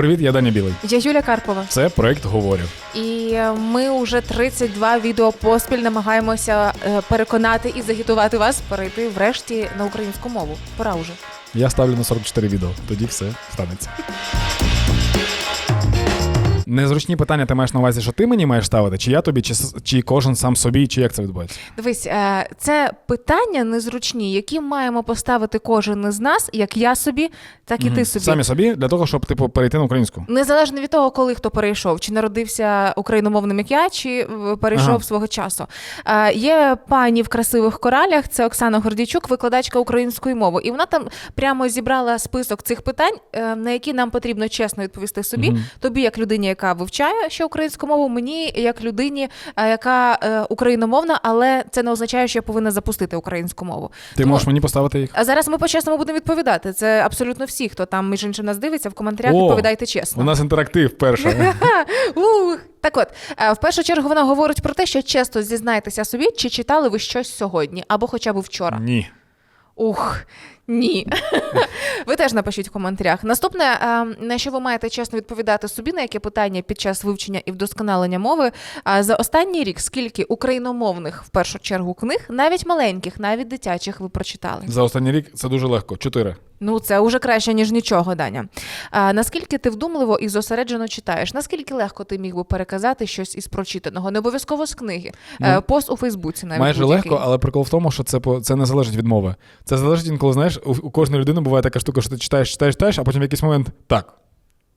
Привіт, я Даня Білий. Я Юля Карпова, Це проект Говорю. і е, ми вже 32 відео поспіль намагаємося е, переконати і загітувати вас перейти врешті на українську мову. Пора уже. Я ставлю на 44 відео. Тоді все станеться. Незручні питання ти маєш на увазі, що ти мені маєш ставити, чи я тобі, чи, чи кожен сам собі, чи як це відбувається? Дивись, е, це питання незручні, які маємо поставити кожен із нас, як я собі, так і Мгм. ти собі. Самі собі, для того, щоб типу перейти на українську. Незалежно від того, коли хто перейшов, чи народився україномовним як я, чи е, перейшов Ага. свого часу. Е, є пані в красивих коралях, це Оксана Гордійчук, викладачка української мови. І вона там прямо зібрала список цих питань, на які нам потрібно чесно відповісти собі. Мгм. Тобі, як людині, яка вивчає ще українську мову, мені як людині, е, яка е, україномовна, але це не означає, що я повинна запустити українську мову. Ти Тому- можеш мені поставити їх? А зараз ми по-чесному будемо відповідати. Це абсолютно всі, хто там між іншим нас дивиться, в коментарях О, відповідайте чесно. У нас інтерактив перша. Ух. Так от, е, в першу чергу вона говорить про те, що чесно зізнайтеся собі, чи читали ви щось сьогодні, або хоча б вчора. Ні. Ух, ні. ви теж напишіть в коментарях. Наступне, е, на що ви маєте чесно відповідати собі, на яке питання під час вивчення і вдосконалення мови. За останній рік скільки україномовних в першу чергу книг, навіть маленьких, навіть дитячих, ви прочитали? За останній рік це дуже легко. Чотири. Ну, це вже краще, ніж нічого, Даня. А, наскільки ти вдумливо і зосереджено читаєш? Наскільки легко ти міг би переказати щось із прочитаного? Не обов'язково з книги. Е, Ну, Пост у Фейсбуці навіть Майже будь-який. легко, але прикол в тому, що це це не залежить від мови. Це залежить інколи, знаєш, у, у кожної людини буває така штука, що ти читаєш, читаєш, читаєш, а потім в якийсь момент так.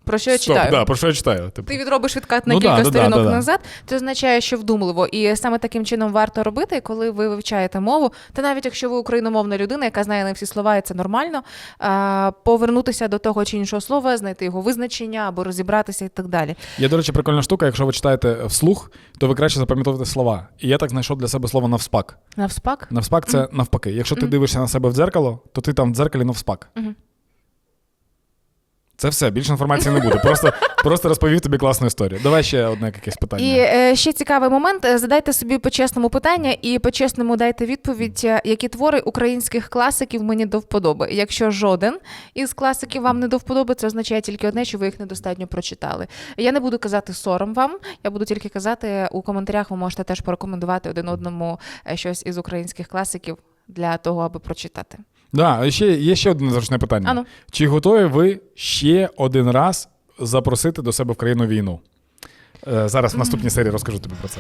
Про що я Стоп, читаю? да, про що я читаю? Типу. Ти відробиш відкат на Ну кілька да, да, сторінок да, да. назад. Це означає, що вдумливо. І саме таким чином варто робити, коли ви вивчаєте мову. Та навіть якщо ви україномовна людина, яка знає не всі слова, і це нормально, а, повернутися до того чи іншого слова, знайти його визначення або розібратися і так далі. Є, до речі, прикольна штука, якщо ви читаєте вслух, то ви краще запам'ятовуєте слова. І я так знайшов для себе слово навспак. Навспак? Навспак це навпаки. Якщо ти Мгм. дивишся на себе в дзеркало, то ти там в дзеркалі навспак. Мгм. Це все, більше інформації не буде. Просто, просто розповів тобі класну історію. Давай ще одне якесь питання. І е, ще цікавий момент. Е, Задайте собі по-чесному питання і по-чесному дайте відповідь, е, які твори українських класиків мені до вподоби. Якщо жоден із класиків вам не до вподоби, це означає тільки одне, що ви їх недостатньо прочитали. Я не буду казати сором вам, я буду тільки казати у коментарях. Ви можете теж порекомендувати один одному е, щось із українських класиків для того, аби прочитати. Да, ще, є ще одне зручне питання. Ану. Чи готові ви ще один раз запросити до себе в країну війну? Е, Зараз в наступній серії розкажу тобі про це.